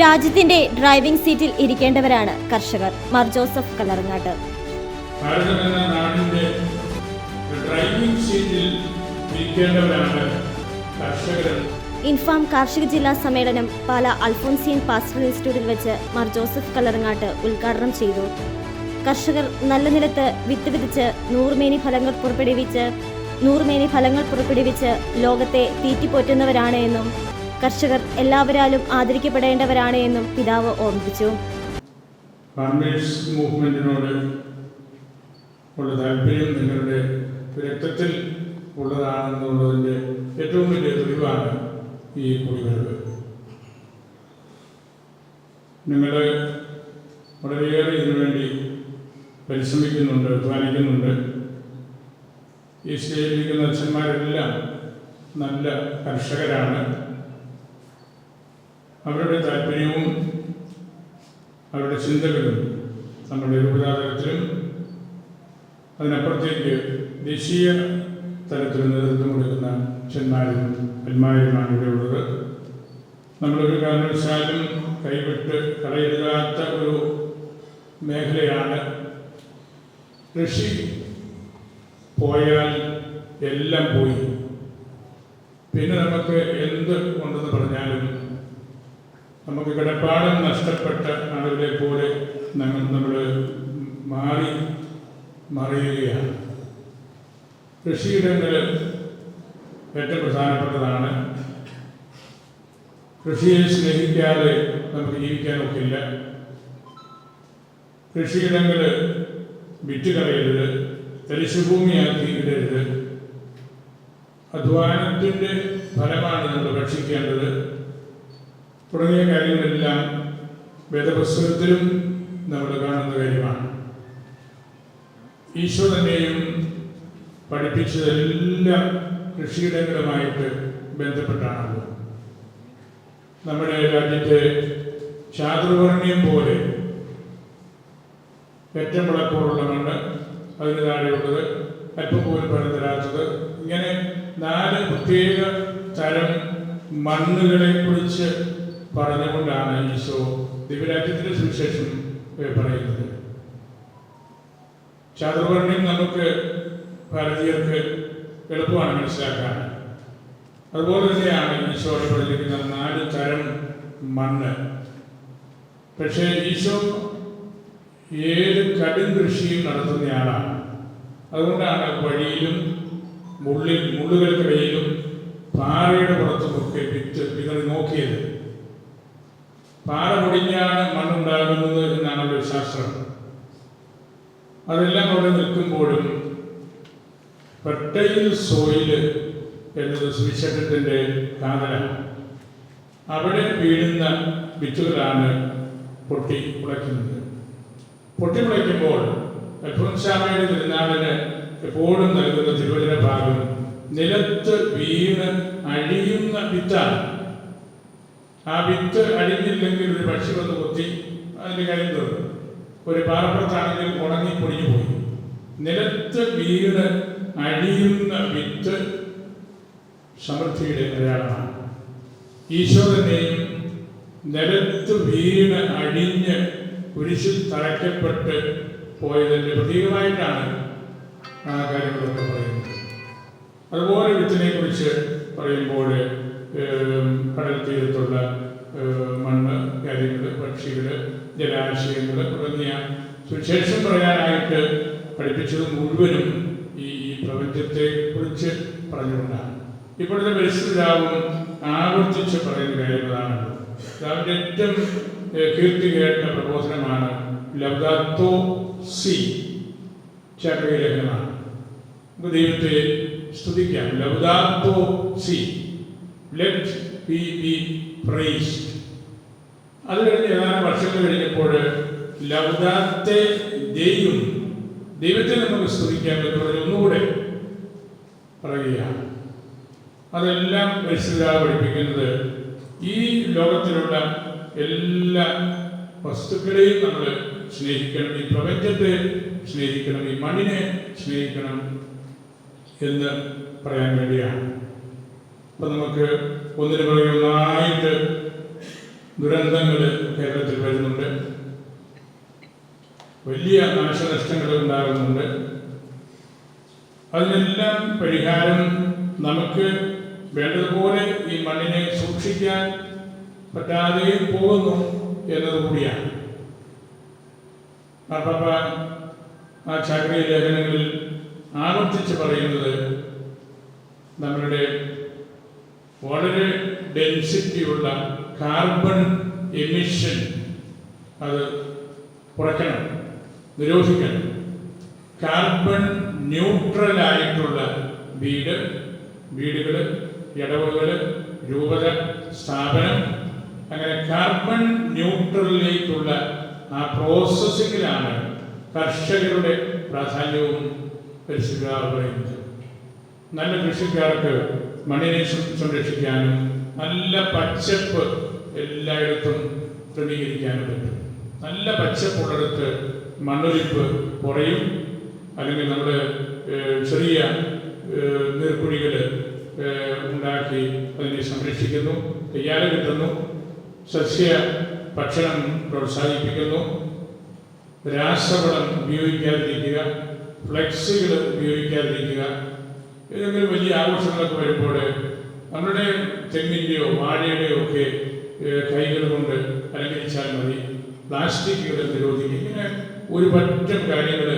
രാജ്യത്തിന്റെ ഡ്രൈവിംഗ് സീറ്റിൽ ഇരിക്കേണ്ടവരാണ് കർഷകർ. മാർ ജോസഫ് കലറങ്ങാട്ട് ഡ്രൈവിംഗ് സീറ്റിൽ ഇരിക്കേണ്ടവരാണ് കർഷകർ. ഇൻഫാം കാർഷിക ജില്ലാ സമ്മേളനം പാല അൽഫോൻസിയൻ പാസ്റ്റൽ ഇൻസ്റ്റിറ്റ്യൂട്ടിൽ വെച്ച് മാർ ജോസഫ് കലറങ്ങാട്ട് ഉദ്ഘാടനം ചെയ്തു. കർഷകർ നല്ല നിലത്ത് വിത്ത് വിതച്ച് നൂറുമേനി ഫലങ്ങൾ പുറപ്പെടുവിച്ച് നൂറുമേനി ഫലങ്ങൾ പുറപ്പെടുവിച്ച് ലോകത്തെ തീറ്റിപ്പോറ്റുന്നവരാണ് എന്നും കർഷകർ എല്ലാവരാലും ആദരിക്കപ്പെടേണ്ടവരാണ് എന്നും പിതാവ് ഓർമ്മിപ്പിച്ചു. ഉള്ളതാണെന്നുള്ളതിന്റെ ഏറ്റവും വലിയ തെളിവാണ് ഈ കുടിവരവ് നിങ്ങൾ വളരെയേറെ ഇതിനുവേണ്ടി പരിശ്രമിക്കുന്നുണ്ട് അധ്വാനിക്കുന്നുണ്ട് ഈ സ്റ്റേജിലിരിക്കുന്ന അച്ഛന്മാരെല്ലാം നല്ല കർഷകരാണ്. അവരുടെ താല്പര്യവും അവരുടെ ചിന്തകളും നമ്മുടെ രൂപതാതലത്തിലും അതിനപ്പുറത്തേക്ക് ദേശീയ തലത്തിൽ നേതൃത്വം കൊടുക്കുന്ന ചെന്മാരും പെന്മാരുമാണ് ഇവിടെ ഉള്ളത്. നമ്മളൊരു കാരണവശാലും കൈവിട്ട് കളയരുതാത്ത ഒരു മേഖലയാണ് കൃഷി പോയാൽ എല്ലാം പോയി. പിന്നെ നമുക്ക് എന്ത് ഉണ്ടെന്ന് പറഞ്ഞാലും നമുക്ക് കിടപ്പാടം നഷ്ടപ്പെട്ട ആളുകളെ പോലെ നമ്മൾ നമ്മൾ മാറി മറിയുകയാണ്. കൃഷിയിടങ്ങൾ ഏറ്റവും പ്രധാനപ്പെട്ടതാണ്. കൃഷിയെ സ്നേഹിക്കാതെ നമുക്ക് ജീവിക്കാൻ ഒക്കില്ല കൃഷിയിടങ്ങൾ വിറ്റുകളയരുത് തരിശുഭൂമിയാക്കി ഇടരുത്. അധ്വാനത്തിന്റെ ഫലമാണ് നമ്മൾ ഭക്ഷിക്കേണ്ടത്. തുടങ്ങിയ കാര്യങ്ങളെല്ലാം വേദപുസ്തകത്തിലും നമ്മൾ കാണുന്ന കാര്യമാണ്. ഈശോ തന്നെയും പഠിപ്പിച്ചതെല്ലാം കൃഷിയിടങ്ങളുമായിട്ട് ബന്ധപ്പെട്ടാണല്ലോ നമ്മുടെ രാജ്യത്തെ ചാതുർവർണയം പോലെ ഏറ്റവും വിളക്കോടുള്ള മണ്ണ് അതിന് താഴെയുള്ളത് അല്പം പോലും ഫലം തരാത്തത് ഇങ്ങനെ നാല് പ്രത്യേക തരം മണ്ണുകളെ കുറിച്ച് പറഞ്ഞുകൊണ്ടാണ് ഈശോ ദിവ്യരാജ്യത്തിന്റെ സുവിശേഷം പറയുന്നത്. ചാതുർവർണ്യം നമുക്ക് ഭാരതീയർക്ക് എളുപ്പമാണ് മനസ്സിലാക്കാൻ. അതുപോലെ തന്നെയാണ് ഈശോയുടെ പറഞ്ഞിരിക്കുന്ന നാല് തരം മണ്ണ്. പക്ഷേ ഈശോ ഏത് കടും കൃഷിയും നടത്തുന്നയാളാണ് അതുകൊണ്ടാണ് വഴിയിലും മുള്ളിൽ മുള്ളുകൾക്കിടയിലും പാറയുടെ പുറത്തുമൊക്കെ വിത്ത് നിങ്ങൾ അതെല്ലാം അവിടെ നിൽക്കുമ്പോഴും പെട്ടയിൽ സോയിൽ എന്നത് സുവിശേഷത്തിന്റെ കാതലാണ്. അവിടെ വീഴുന്ന വിത്തുകളാണ് പൊട്ടി മുളയ്ക്കുന്നത്. പൊട്ടി മുളയ്ക്കുമ്പോൾ അൽഫോൻസാമയുടെ തിരുനാളിന് എപ്പോഴും നൽകുന്ന തിരുവചന ഭാഗം നിലത്ത് വീണ് അഴിയുന്ന വിത്താണ്. ആ വിത്ത് അഴിഞ്ഞില്ലെങ്കിൽ ഒരു പക്ഷി വന്ന് കുത്തി അതിന്റെ കാര്യം തീർന്നു. ഒരു പാറപ്പുറത്താണെങ്കിൽ ഉണങ്ങി പൊടിഞ്ഞു പോയി. നിലത്ത് വീട് അഴിയുന്ന വിത്ത് സമൃദ്ധിയുടെ അടയാളമാണ് ഈശോ തന്നെയും നിലത്ത് വീണ് അഴിഞ്ഞ് കുരിശിൽ തറയ്ക്കപ്പെട്ട് പോയതിന്റെ പ്രതീകമായിട്ടാണ് ആ കാര്യങ്ങളൊക്കെ പറയുന്നത്. അതുപോലെ വിത്തിനെ കുറിച്ച് പറയുമ്പോൾ കടൽ തീരത്തുള്ള മണ്ണ് കാര്യങ്ങൾ പക്ഷികൾ ജലാശയങ്ങൾ തുടങ്ങിയ സുശേഷം പറയാനായിട്ട് പഠിപ്പിച്ചത് മുഴുവനും ഈ ഈ പ്രപഞ്ചത്തെ കുറിച്ച് പറഞ്ഞുകൊണ്ടാണ്. ഇപ്പോഴത്തെ പരിസ്ഥിതിരാവും ആവർത്തിച്ച് പറയുന്ന കാര്യങ്ങളാണല്ലോ അതിന്റെ ഏറ്റവും കീർത്തി കേട്ട പ്രബോധനമാണ് ലബ്ദാത്തോ സി ചക്രലേഖനമാണ് നമുക്ക് ദൈവത്തെ സ്തുതിക്കാം. ലബ്ദാത്തോ സി. ലെറ്റ് ബി ബി പ്രൈസ്ഡ് അത് കഴിഞ്ഞ് ഏതാനും വർഷങ്ങൾ കഴിഞ്ഞപ്പോൾ ലൗദാത്തെ ദൈവം ദൈവത്തെ നമുക്ക് സ്തുതിക്കാൻ പറ്റുന്ന ഒന്നുകൂടെ പറയുകയാണ്. അതെല്ലാം പരിസ്ഥിതി പഠിപ്പിക്കുന്നത് ഈ ലോകത്തിലുള്ള എല്ലാ വസ്തുക്കളെയും നമ്മൾ സ്നേഹിക്കണം ഈ പ്രപഞ്ചത്തെ സ്നേഹിക്കണം ഈ മണ്ണിനെ സ്നേഹിക്കണം എന്ന് പറയാൻ വേണ്ടിയാണ്. അപ്പം നമുക്ക് ഒന്നിനു പുറകെ ഒന്നായിട്ട് ദുരന്തങ്ങൾ കേരളത്തിൽ വരുന്നുണ്ട്. വലിയ നാശനഷ്ടങ്ങൾ ഉണ്ടാകുന്നുണ്ട് അതിനെല്ലാം പരിഹാരം നമുക്ക് വേണ്ടതുപോലെ ഈ മണ്ണിനെ സൂക്ഷിക്കാൻ പറ്റാതെ പോകുന്നു എന്നതുകൂടിയാണ് മാർപ്പാപ്പ ആ ചാക്രിക ലേഖനങ്ങളിൽ ആവർത്തിച്ച് പറയുന്നത് നമ്മളുടെ വളരെ ഡെൻസിറ്റിയുള്ള കാർബൺ എമിഷൻ അത് കുറയ്ക്കണം നിരോധിക്കണം. കാർബൺ ന്യൂട്രൽ ആയിട്ടുള്ള വീട് വീടുകൾ ഇടവുകൾ രൂപത സ്ഥാപനം അങ്ങനെ കാർബൺ ന്യൂട്രലിലേക്കുള്ള ആ പ്രോസസ്സിങ്ങിലാണ് കർഷകരുടെ പ്രാധാന്യവും കൃഷിക്കാർ പറയുന്നത്. നല്ല കൃഷിക്കാർക്ക് മണ്ണിനെ സംരക്ഷിക്കാനും നല്ല പച്ചപ്പ് എല്ലായിടത്തും ക്രമീകരിക്കാനും പറ്റും. നല്ല പച്ചപ്പുള്ളിടത്ത് മണ്ണൊലിപ്പ് കുറയും. അല്ലെങ്കിൽ നമ്മുടെ ചെറിയ നീർക്കുഴികൾ ഉണ്ടാക്കി അതിനെ സംരക്ഷിക്കുന്നു കയ്യാല കിട്ടുന്നു സസ്യ ഭക്ഷണം പ്രോത്സാഹിപ്പിക്കുന്നു. രാസവളം ഉപയോഗിക്കാതിരിക്കുക ഫ്ലെക്സുകൾ ഉപയോഗിക്കാതിരിക്കുക. ഏതെങ്കിലും വലിയ ആഘോഷങ്ങളൊക്കെ വരുമ്പോൾ നമ്മുടെ തെങ്ങിന്റെയോ വാഴയുടെയോ ഒക്കെ കൈകൾ കൊണ്ട് അലങ്കരിച്ചാൽ മതി. പ്ലാസ്റ്റിക്കുകൾ നിരോധിക്കുക ഇങ്ങനെ ഒരു പറ്റം കാര്യങ്ങൾ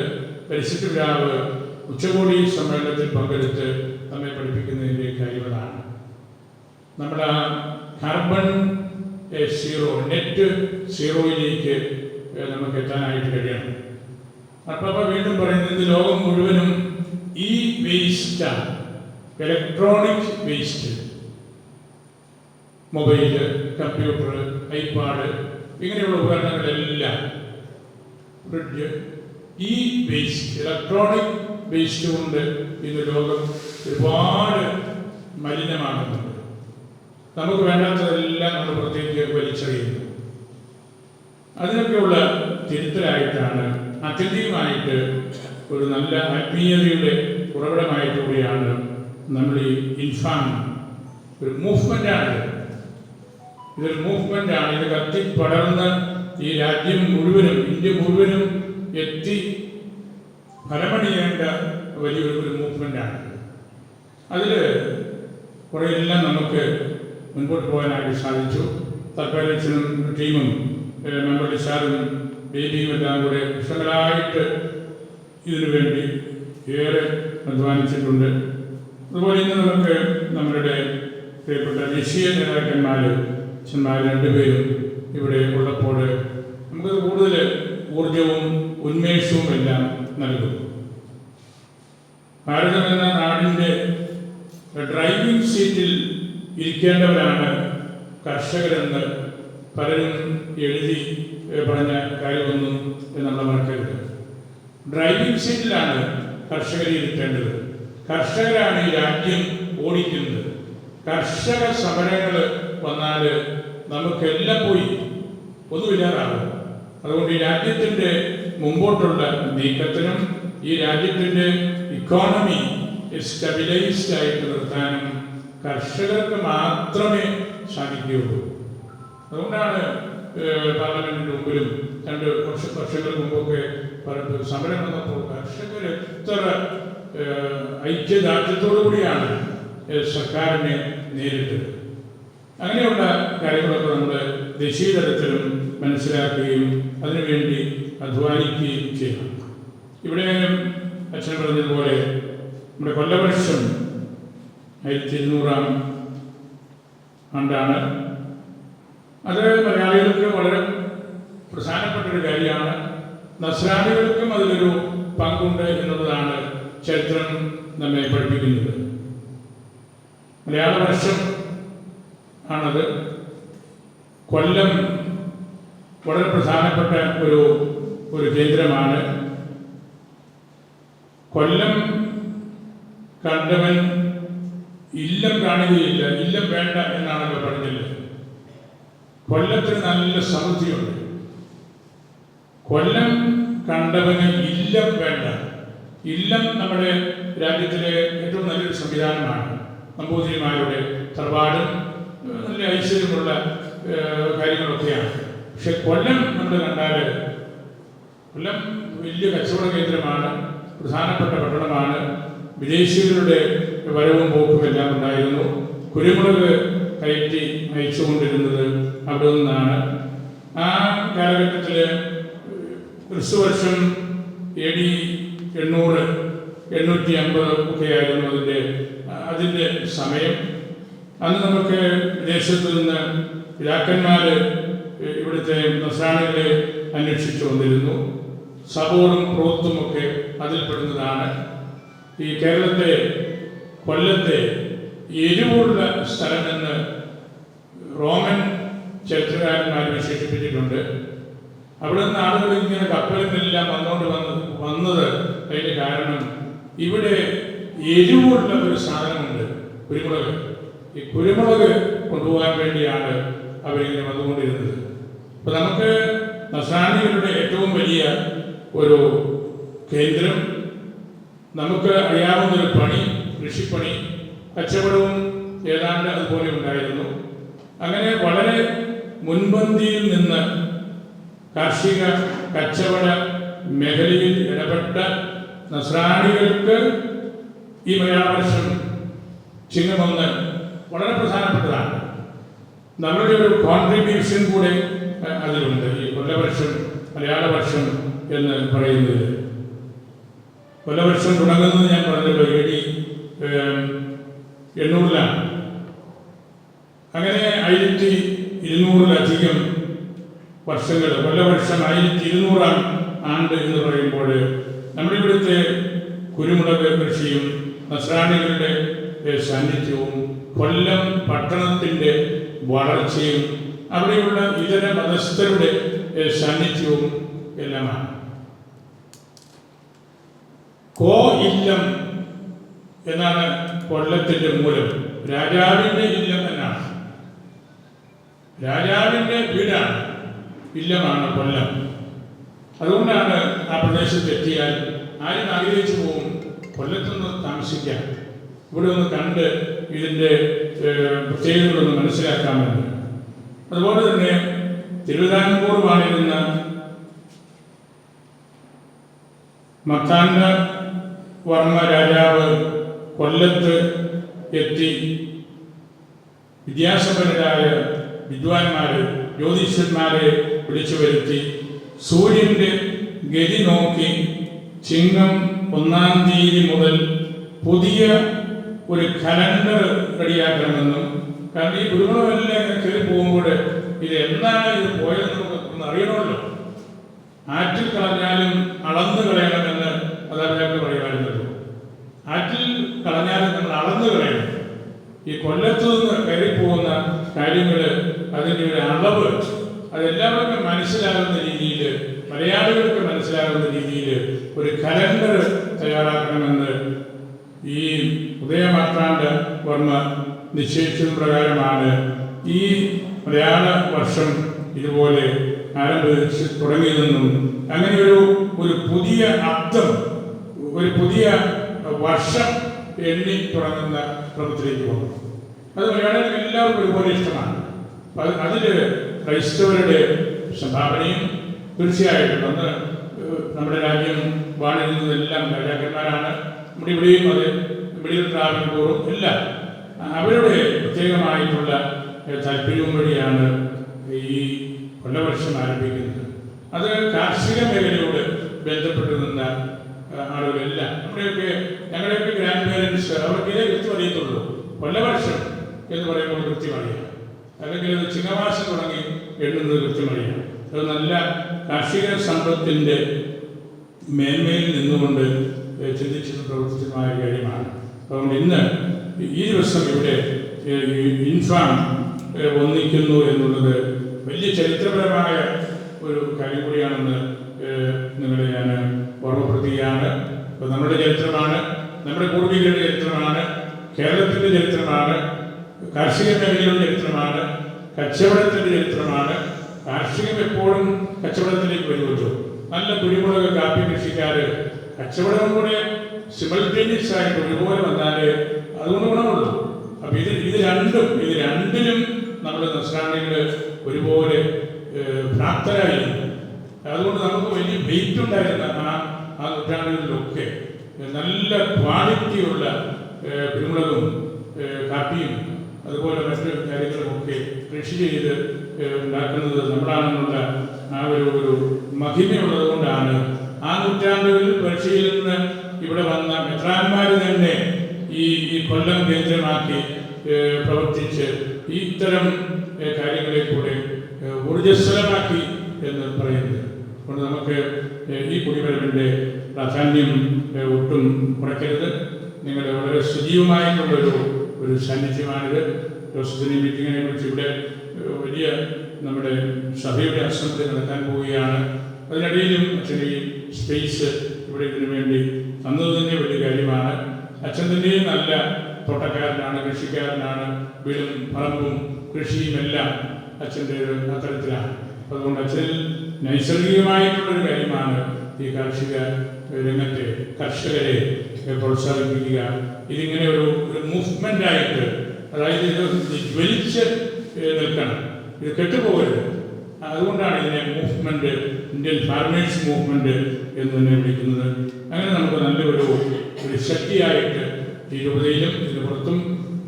പരിശുദ്ധ പിതാവ് ഉച്ചകോടി സമ്മേളനത്തിൽ പങ്കെടുത്ത് നമ്മെ പഠിപ്പിക്കുന്നതിന്റെ കാര്യങ്ങളാണ് നമ്മുടെ കാർബൺ സീറോ നെറ്റ് സീറോയിലേക്ക് നമുക്ക് എത്താനായിട്ട് കഴിയണം. അപ്പം വീണ്ടും പറയുന്നത് ലോകം മുഴുവനും ഈ വേസ്റ്റാണ് electronic waste. Mobile computer iPad ഇങ്ങനെയുള്ള ഉപകരണങ്ങളെല്ലാം. ഫ്രിഡ്ജ്. ഈ വേസ്റ്റ് ഇലക്ട്രോണിക് വേസ്റ്റ് കൊണ്ട് ഇന്ന് ലോകം ഒരുപാട് മലിനമാകുന്നുണ്ട്. നമുക്ക് വേണ്ടാത്തതെല്ലാം നമ്മൾ പ്രത്യേകിച്ച് വലിച്ചെറിയുന്നു. അതിനൊക്കെയുള്ള തിരുത്തലായിട്ടാണ് അത്യന്തികമായിട്ട് ഒരു നല്ല ആത്മീയതയുടെ ഉറവിടമായിട്ട് കൂടിയാണ് നമ്മൾ ഈ ഇൻഫാം. ഒരു മൂവ്മെന്റാണ് ഇതൊരു മൂവ്മെന്റ് ആണ്. ഇത് കത്തിപ്പടർന്ന് ഈ രാജ്യം മുഴുവനും ഇന്ത്യ മുഴുവനും എത്തി ഫലമണിയേണ്ട വലിയൊരു ഒരു മൂവ്മെന്റാണ് അതിൽ കുറേയെല്ലാം നമുക്ക് മുൻപോട്ട് പോകാനായിട്ട് സാധിച്ചു. തൽക്കാലത്തിനും ടീമും മെമ്പർ ലിസാറും ബേബിയും എല്ലാം കൂടെ വർഷങ്ങളായിട്ട് ഇതിനു വേണ്ടി ഏറെ അധ്വാനിച്ചിട്ടുണ്ട്. അതുപോലെ ഇന്ന് നമുക്ക് നമ്മളുടെ പ്രിയപ്പെട്ട ദേശീയ നേതാക്കന്മാർ അച്ഛന്മാർ രണ്ടുപേരും ഇവിടെ ഉള്ളപ്പോൾ നമുക്ക് കൂടുതൽ ഊർജവും ഉന്മേഷവും എല്ലാം നൽകും. ഭാരതം എന്ന നാടിന്റെ ഡ്രൈവിംഗ് സീറ്റിൽ ഇരിക്കേണ്ടവരാണ് കർഷകരെന്ന് പലരും എഴുതി പറഞ്ഞ കാര്യമൊന്നും നമ്മൾ മറക്കരുത്. ഡ്രൈവിംഗ് സീറ്റിലാണ് കർഷകരെ ഇരുത്തേണ്ടത്. കർഷകരാണ് ഈ രാജ്യം ഓടിക്കുന്നത്. കർഷക സമരങ്ങൾ വന്നാൽ നമുക്കെല്ലാം പോയി. ഒന്നുമില്ലാതാകും അതുകൊണ്ട് ഈ രാജ്യത്തിന്റെ മുമ്പോട്ടുള്ള നീക്കത്തിനും ഈ രാജ്യത്തിന്റെ ഇക്കോണമി സ്റ്റെബിലൈസ്ഡ് ആയിട്ട് നിർത്താനും കർഷകർക്ക് മാത്രമേ സാധിക്കുകയുള്ളൂ. അതുകൊണ്ടാണ് പാർലമെന്റിന്റെ പാർലമെന്റിന് മുമ്പിലും രണ്ട് വർഷ വർഷങ്ങൾക്ക് മുമ്പൊക്കെ പറഞ്ഞത് സമരം വന്നപ്പോൾ കർഷകർ എത്ര ഐക്യദാർഢ്യത്തോടു കൂടിയാണ് സർക്കാരിനെ നേരിട്ടത്. അങ്ങനെയുള്ള കാര്യങ്ങളൊക്കെ നമ്മൾ ദേശീയ തലത്തിലും മനസ്സിലാക്കുകയും അതിനുവേണ്ടി അധ്വാനിക്കുകയും ചെയ്യണം. ഇവിടെ അച്ഛൻ പറഞ്ഞതുപോലെ നമ്മുടെ കൊല്ലവർഷം ആയിരത്തി ഇരുന്നൂറാം ആണ്ടാണ്. അത് മലയാളികൾക്ക് വളരെ പ്രധാനപ്പെട്ട ഒരു കാര്യമാണ്. നസ്രാണികൾക്കും അതിലൊരു പങ്കുണ്ട് എന്നുള്ളതാണ് ചരിത്രം നമ്മെ പഠിപ്പിക്കുന്നത്. മലയാള വർഷം ആണത്. കൊല്ലം വളരെ പ്രധാനപ്പെട്ട ഒരു ഒരു കേന്ദ്രമാണ്. കൊല്ലം കണ്ടവൻ ഇല്ലം കാണുകയില്ല ഇല്ലം വേണ്ട എന്നാണല്ലോ പറഞ്ഞത്. കൊല്ലത്തിന് നല്ല സമൃദ്ധിയുണ്ട് കൊല്ലം കണ്ടവന് ഇല്ലം വേണ്ട. ഇല്ലം നമ്മുടെ രാജ്യത്തിലെ ഏറ്റവും നല്ലൊരു സംവിധാനമാണ്. നമ്പൂതിരിമാരുടെ തറവാടും. നല്ല ഐശ്വര്യമുള്ള കാര്യങ്ങളൊക്കെയാണ്. പക്ഷെ കൊല്ലം നമ്മൾ കണ്ടാൽ കൊല്ലം വലിയ കച്ചവട കേന്ദ്രമാണ് പ്രധാനപ്പെട്ട പട്ടണമാണ്. വിദേശികളുടെ വരവും പോക്കും എല്ലാം ഉണ്ടായിരുന്നു. കുരുമുളക് കയറ്റി അയച്ചുകൊണ്ടിരുന്നത് അവിടെ നിന്നാണ്. ആ കാലഘട്ടത്തിൽ ക്രിസ്തുവർഷം എ ഡി എണ്ണൂറ് എണ്ണൂറ്റി അമ്പത് ഒക്കെ ആയിരുന്നു അതിന്റെ അതിന്റെ സമയം. അന്ന് നമുക്ക് വിദേശത്ത് നിന്ന് പിതാക്കന്മാർ ഇവിടുത്തെ നസ്രാണികളെ അന്വേഷിച്ചു വന്നിരുന്നു. സബോറും പ്രോത്തും ഒക്കെ അതിൽപ്പെടുന്നതാണ്. ഈ കേരളത്തെ കൊല്ലത്തെ എരിവുള്ള സ്ഥലമെന്ന് റോമൻ ചരിത്രകാരന്മാർ വിശേഷിപ്പിച്ചിട്ടുണ്ട്. അവിടെ നിന്ന് ആളുകൾ ഇങ്ങനെ കപ്പലുകളെല്ലാം വന്നുകൊണ്ട് വന്ന് വന്നത് അതിന് കാരണം ഇവിടെ എരിവുള്ള ഒരു സാധനമുണ്ട് കുരുമുളക്. ഈ കുരുമുളക് കൊണ്ടുപോകാൻ വേണ്ടിയാണ് അവരിങ്ങനെ വന്നുകൊണ്ടിരുന്നത്. അപ്പൊ നമുക്ക് നസാനികളുടെ ഏറ്റവും വലിയ ഒരു കേന്ദ്രം നമുക്ക് അറിയാവുന്ന ഒരു പണി കൃഷിപ്പണി കച്ചവടവും ഏതാണ്ട് അതുപോലെ ഉണ്ടായിരുന്നു. അങ്ങനെ വളരെ മുൻപന്തിയിൽ നിന്ന് കാർഷിക കച്ചവട മേഖലയിൽ ഇടപെട്ട നസ്രാണികൾക്ക് ഈ മലയാള വർഷം ചിങ്ങമൊന്ന് വളരെ പ്രധാനപ്പെട്ടതാണ്. നമ്മുടെ ഒരു കോൺട്രിബ്യൂഷൻ കൂടെ അതിലുണ്ട്. ഈ കൊല്ലവർഷം മലയാള വർഷം എന്ന് പറയുന്നത്. കൊല്ലവർഷം തുടങ്ങുന്നത് ഞാൻ പറഞ്ഞല്ലോ എ ഡി എണ്ണൂറിലാണ്. അങ്ങനെ ആയിരത്തി ഇരുന്നൂറിലധികം വർഷങ്ങൾ കൊല്ലവർഷം ആയിരത്തി ഇരുന്നൂറാം ആണ്ട് എന്ന് പറയുമ്പോൾ നമ്മുടെ ഇവിടുത്തെ കുരുമുളക് കൃഷിയും നസ്രാണികളുടെ സാന്നിധ്യവും കൊല്ലം പട്ടണത്തിന്റെ വളർച്ചയും അവിടെയുള്ള ഇതര മതസ്ഥരുടെ സാന്നിധ്യവും എല്ലാമാണ്. കോ ഇല്ലം എന്നാണ് കൊല്ലത്തിന്റെ മൂലം. രാജാവിന്റെ ഇല്ലം എന്നാണ്. രാജാവിന്റെ വീടാണ് ഇല്ലമാണ് കൊല്ലം. അതുകൊണ്ടാണ് ആ പ്രദേശത്ത് എത്തിയാൽ ആരും ആഗ്രഹിച്ചു പോകും? കൊല്ലത്തൊന്ന് താമസിക്കാൻ ഇവിടെ ഒന്ന് കണ്ട് ഇതിന്റെ പ്രത്യേകതകളൊന്ന് മനസ്സിലാക്കാമെന്ന്. അതുപോലെ തന്നെ തിരുവിതാംകൂർ വാണിരുന്ന മത്താന്ന വർമ്മ രാജാവ് കൊല്ലത്ത് എത്തി വിദ്യാസമ്പന്നരായ വിദ്വാൻമാരെ ജ്യോതിഷന്മാരെ വിളിച്ചു വരുത്തി. സൂര്യന്റെ ഗതി നോക്കി ചിങ്ങം ഒന്നാം തീയതി മുതൽ പുതിയ ഒരു കലണ്ടർ റെഡിയാക്കണമെന്നും കാരണം ഈ കുരുമുളകെല്ലാം ചെറിയ പോകുമ്പോൾ ഇത് എന്താണ് ഇത് പോയതെന്ന് നമുക്ക് ഒന്ന് അറിയണമല്ലോ. ആറ്റിൽ കളഞ്ഞാലും അളന്നു കളയണമെന്ന് മാതാപിതാക്കൾ പറയുമായിരുന്നല്ലോ ആറ്റിൽ കളഞ്ഞാലും നമ്മൾ അളന്നു കളയണം ഈ കൊല്ലത്തു നിന്ന് കയറിപ്പോകുന്ന കാര്യങ്ങൾ അതിന്റെ ഒരു അളവ് അതെല്ലാവർക്കും മനസ്സിലാകുന്ന രീതിയിൽ മലയാളികൾക്ക് മനസ്സിലാകുന്ന രീതിയിൽ ഒരു കലണ്ടർ തയ്യാറാക്കണമെന്ന് ഈ ഉദയമാർത്താണ്ട് വർമ്മ നിശ്ചയിച്ചത് പ്രകാരമാണ് ഈ മലയാള വർഷം ഇതുപോലെ ആരംഭിച്ച് തുടങ്ങിയതെന്നും അങ്ങനെ ഒരു ഒരു പുതിയ അർത്ഥം ഒരു പുതിയ വർഷം എണ്ണി തുടങ്ങുന്ന പോകും അത് മലയാളികൾക്ക് എല്ലാവർക്കും ഒരുപോലെ ഇഷ്ടമാണ്. അതിൽ ക്രൈസ്തവരുടെ സംഭാവനയും തീർച്ചയായിട്ടും അന്ന് നമ്മുടെ രാജ്യം വാണിരുന്നതെല്ലാം രാജാക്കന്മാരാണ്. നമ്മുടെ ഇവിടെയും അത് മിഡിൽ ട്രാവൻകൂറും എല്ലാം അവരുടെ പ്രത്യേകമായിട്ടുള്ള താല്പര്യവും വഴിയാണ് ഈ കൊല്ലവർഷം ആരംഭിക്കുന്നത്. അത് കാർഷിക മേഖലയോട് ബന്ധപ്പെട്ട് നിന്ന ആളുകളെല്ലാം നമ്മുടെയൊക്കെ ഞങ്ങളുടെയൊക്കെ ഗ്രാൻഡ് പേരൻസ് അവർക്ക് ഇതേ കൃത്യം അറിയത്തുള്ളൂ. കൊല്ലവർഷം എന്ന് പറയുമ്പോൾ കൃത്യം അല്ലെങ്കിൽ അത് ചിങ്ങമാസം തുടങ്ങി എഴുതുന്നത് കൃത്യം അത് നല്ല കാർഷിക സമ്പത്തിന്റെ മേന്മയിൽ നിന്നുകൊണ്ട് ചിന്തിച്ചിട്ട് പ്രവർത്തിച്ചതുമായ കാര്യമാണ്. അതുകൊണ്ട് ഇന്ന് ഈ ദിവസം ഇവിടെ ഇൻഫാം ഒന്നിക്കുന്നു എന്നുള്ളത് വലിയ ചരിത്രപരമായ ഒരു കാര്യം കൂടിയാണെന്ന് നിങ്ങളെ ഞാൻ ഓർമ്മപ്പെടുത്തുകയാണ് അപ്പോൾ നമ്മുടെ ചരിത്രമാണ് നമ്മുടെ പൂർവികരുടെ ചരിത്രമാണ് കേരളത്തിന്റെ ചരിത്രമാണ് കാർഷിക മേഖലയുടെ ചരിത്രമാണ് കച്ചവടത്തിന്റെ ചരിത്രമാണ്. കാർഷികം എപ്പോഴും കച്ചവടത്തിലേക്ക് വരുമല്ലോ. നല്ല കുരുമുളക് കാപ്പി കൃഷിക്കാർ കച്ചവടം കൂടെ സിമൾട്ടേനിയസ് ആയിട്ട് ഒരുപോലെ വന്നാൽ അതുകൊണ്ട് ഗുണമുള്ളൂ. അപ്പൊ ഇത് ഇത് രണ്ടും ഇത് രണ്ടിലും നമ്മുടെ നസ്രാണികൾ ഒരുപോലെ പ്രാപ്തരായിരുന്നു അതുകൊണ്ട് നമുക്ക് വലിയ വെയിറ്റ് ഉണ്ടായിരുന്ന ആ ആ നൂറ്റാണ്ടുകളിലൊക്കെ നല്ല ക്വാളിറ്റിയുള്ള പിന്മുളകും കാപ്പിയും അതുപോലെ മറ്റു കാര്യങ്ങളുമൊക്കെ കൃഷി ചെയ്ത് ഉണ്ടാക്കുന്നത് നമ്മളാണെന്നുള്ള ആ ഒരു ഒരു മഹിമയുള്ളത് കൊണ്ടാണ് ആ നൂറ്റാണ്ടുകളിൽ പക്ഷിയിൽ നിന്ന് ഇവിടെ വന്ന മെത്രാന്മാർ തന്നെ ഈ ഈ കൊല്ലം കേന്ദ്രമാക്കി പ്രവർത്തിച്ച് ഈ ഇത്തരം കാര്യങ്ങളെ കൂടെ ഊർജസ്വലമാക്കി എന്ന് പറയുന്നത്. അതുകൊണ്ട് നമുക്ക് ഈ കുടിവെള്ളത്തിന്റെ പ്രാധാന്യം ഒട്ടും കുറയ്ക്കരുത്. നിങ്ങളുടെ വളരെ സജീവമായിട്ടുള്ളൊരു ഒരു സാന്നിധ്യമാണിത്. ജോസഫിനി മീറ്റിങ്ങിനെ കുറിച്ച് ഇവിടെ വലിയ നമ്മുടെ സഭയുടെ അസംബ്ലി നടത്താൻ പോവുകയാണ്. അതിനിടയിലും അച്ഛൻ ഈ സ്പേസ് ഇവിടെ ഇതിനു വേണ്ടി തന്നത് തന്നെ വലിയ കാര്യമാണ്. അച്ഛൻ തന്നെയും നല്ല തോട്ടക്കാരനാണ് കൃഷിക്കാരനാണ്. വീടും പറമ്പും കൃഷിയും എല്ലാം അച്ഛന്റെ അത്തരത്തിലാണ്. അപ്പോൾ അതുകൊണ്ട് അച്ഛനിൽ നൈസർഗികമായിട്ടുള്ളൊരു കാര്യമാണ് ഈ കാർഷിക രംഗത്തെ കർഷകരെ പ്രോത്സാഹിപ്പിക്കുക. ഇതിങ്ങനെ ഒരു ഒരു മൂവ്മെന്റ് ആയിട്ട് അതായത് ഇത് ജ്വലിച്ച് നിൽക്കണം. ഇത് കെട്ടുപോകരുത്. അതുകൊണ്ടാണ് ഇതിനെ മൂവ്മെന്റ് ഇന്ത്യൻ ഫാർമേഴ്സ് മൂവ്മെന്റ് എന്ന് തന്നെ വിളിക്കുന്നത്. അങ്ങനെ നമുക്ക് നല്ലൊരു ഒരു ശക്തിയായിട്ട് ഈ രൂപതയിലും ഇതിന് പുറത്തും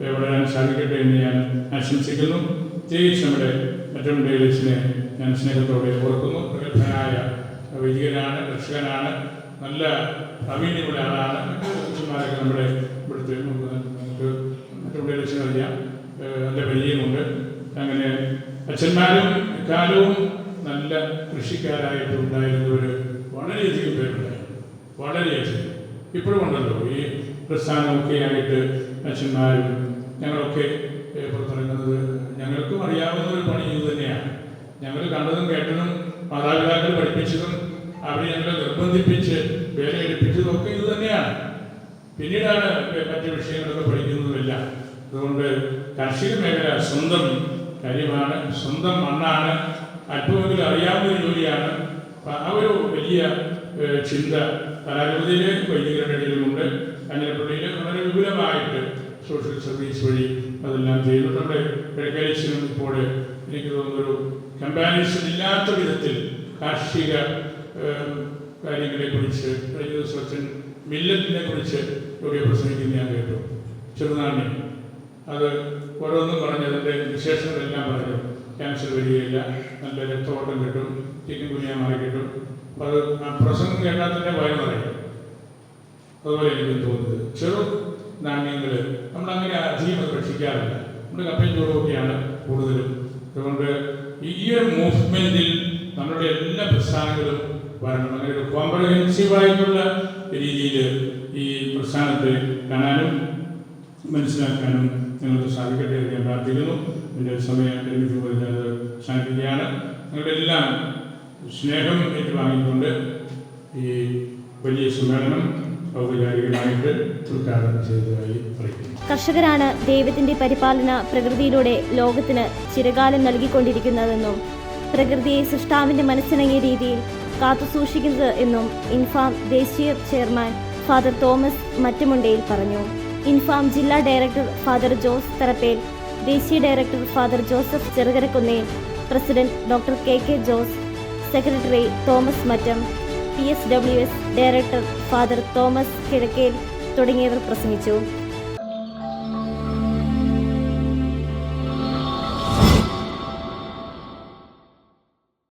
വളരാൻ സാധിക്കട്ടെ എന്ന് ഞാൻ ആശംസിക്കുന്നു. പ്രത്യേകിച്ച് നമ്മുടെ മറ്റൊരു ഡേവിസിനെ ഞാൻ സ്നേഹത്തോടെ ഓർക്കുന്നു. പ്രഗത്ഭനായ വൈദികനാണ് കർഷകനാണ് നല്ല പ്രാവീണ്യമുള്ള ആളാണ്. അച്ഛന്മാരൊക്കെ നമ്മുടെ ഇവിടുത്തെ നമുക്ക് മറ്റുള്ള ലക്ഷ്യം അറിയാം. നല്ല പരിചയമുണ്ട്. അങ്ങനെ അച്ഛന്മാരും കാലവും നല്ല കൃഷിക്കാരായിട്ട് ഉണ്ടായിരുന്നവർ വളരെയധികം പേരുണ്ടായിരുന്നു വളരെയധികം. ഇപ്പോഴും ഉണ്ടല്ലോ ഈ പ്രസ്ഥാനമൊക്കെ ആയിട്ട് അച്ഛന്മാരും ഞങ്ങളൊക്കെ പുറത്തിറങ്ങുന്നത് ഞങ്ങൾക്കും അറിയാവുന്ന ഒരു പണി ഇത് തന്നെയാണ് ഞങ്ങൾ കണ്ടതും കേട്ടതും മാതാപിതാക്കൾ പഠിപ്പിച്ചതും അവരെ ഞങ്ങളെ നിർബന്ധിപ്പിച്ച് വേല എടുപ്പിച്ചതും ഒക്കെ ഇത് തന്നെയാണ്. പിന്നീടാണ് മറ്റ് വിഷയങ്ങളൊക്കെ പഠിക്കുന്നതുമില്ല. അതുകൊണ്ട് കാർഷിക മേഖല സ്വന്തം കാര്യമാണ് സ്വന്തം മണ്ണാണ്. അല്പമെങ്കിലും അറിയാവുന്ന ഒരു ജോലിയാണ്. ആ ഒരു വലിയ ചിന്ത കലാരൂപതയിലെ വൈദികരുടെ ഇടയിലുമുണ്ട്. കാഞ്ഞിരപ്പള്ളിയിൽ വളരെ വിപുലമായിട്ട് സോഷ്യൽ സർവീസ് വഴി അതെല്ലാം ചെയ്തിട്ടുണ്ട് നമ്മുടെ കിഴക്കേശ്വരം ഇപ്പോൾ എനിക്ക് തോന്നുന്നൊരു കമ്പാരിസൺ ഇല്ലാത്ത വിധത്തിൽ കാർഷിക കാര്യങ്ങളെ കഴിഞ്ഞ ദിവസം അച്ഛൻ മില്ലറ്റിനെ കുറിച്ച് ഇവിടെ പ്രസംഗിക്കുന്ന ഞാൻ കേട്ടു. ചെറുനാണി. അത് ഓരോന്നും പറഞ്ഞ് അതിന്റെ വിശേഷങ്ങളെല്ലാം പറഞ്ഞു. ക്യാൻസർ വരികയില്ല നല്ല രക്തഓട്ടം കിട്ടും ചിക്കൻ കുനിയാൻ മാറി കിട്ടും. അത് ആ പ്രസംഗം കേട്ടാൽ തന്നെ നിറയും. അതുപോലെ എനിക്ക് തോന്നുന്നത്. ചെറു നാണ്യങ്ങൾ നമ്മളങ്ങനെ അധികം അത് ഭക്ഷിക്കാറില്ല. നമ്മുടെ കപ്പയും ചോറുമൊക്കെയാണ് കൂടുതലും. അതുകൊണ്ട് ഈ ഒരു മൂവ്മെന്റിൽ നമ്മുടെ എല്ലാ പ്രസ്ഥാനങ്ങളും വരണം. അങ്ങനെ ഒരു കോംപ്രഹെൻസീവായിട്ടുള്ള രീതിയിൽ ഈ പ്രസ്ഥാനത്തെ കാണാനും മനസ്സിലാക്കാനും നിങ്ങൾക്ക് സാധിക്കട്ടെ എന്ന് ഞാൻ പ്രാർത്ഥിക്കുന്നു. എന്റെ സമയം എനിക്ക് പറഞ്ഞത് ശാന്തിയാണ് നിങ്ങളുടെ എല്ലാം സ്നേഹം ഏറ്റുവാങ്ങിക്കൊണ്ട് ഈ വലിയ സമ്മേളനം കർഷകരാണ് ദൈവത്തിന്റെ പരിപാലന പ്രകൃതിയിലൂടെ ലോകത്തിന് ചിരകാലം നൽകിക്കൊണ്ടിരിക്കുന്നതെന്നും പ്രകൃതിയെ സൃഷ്ടാവിന്റെ മനസ്സിണങ്ങിയ രീതിയിൽ കാത്തുസൂക്ഷിക്കുന്നത് എന്നും ഇൻഫാം ദേശീയ ചെയർമാൻ ഫാദർ തോമസ് മറ്റുമുണ്ടയിൽ പറഞ്ഞു. ഇൻഫാം ജില്ലാ ഡയറക്ടർ ഫാദർ ജോസ് തറപ്പേൽ ദേശീയ director father Joseph Cherukarakkunnel president doctor K K Jose secretary Thomas Mattam P S W S director father Thomas Kizhakkel തുടങ്ങിയവർ പ്രസംഗിച്ചു.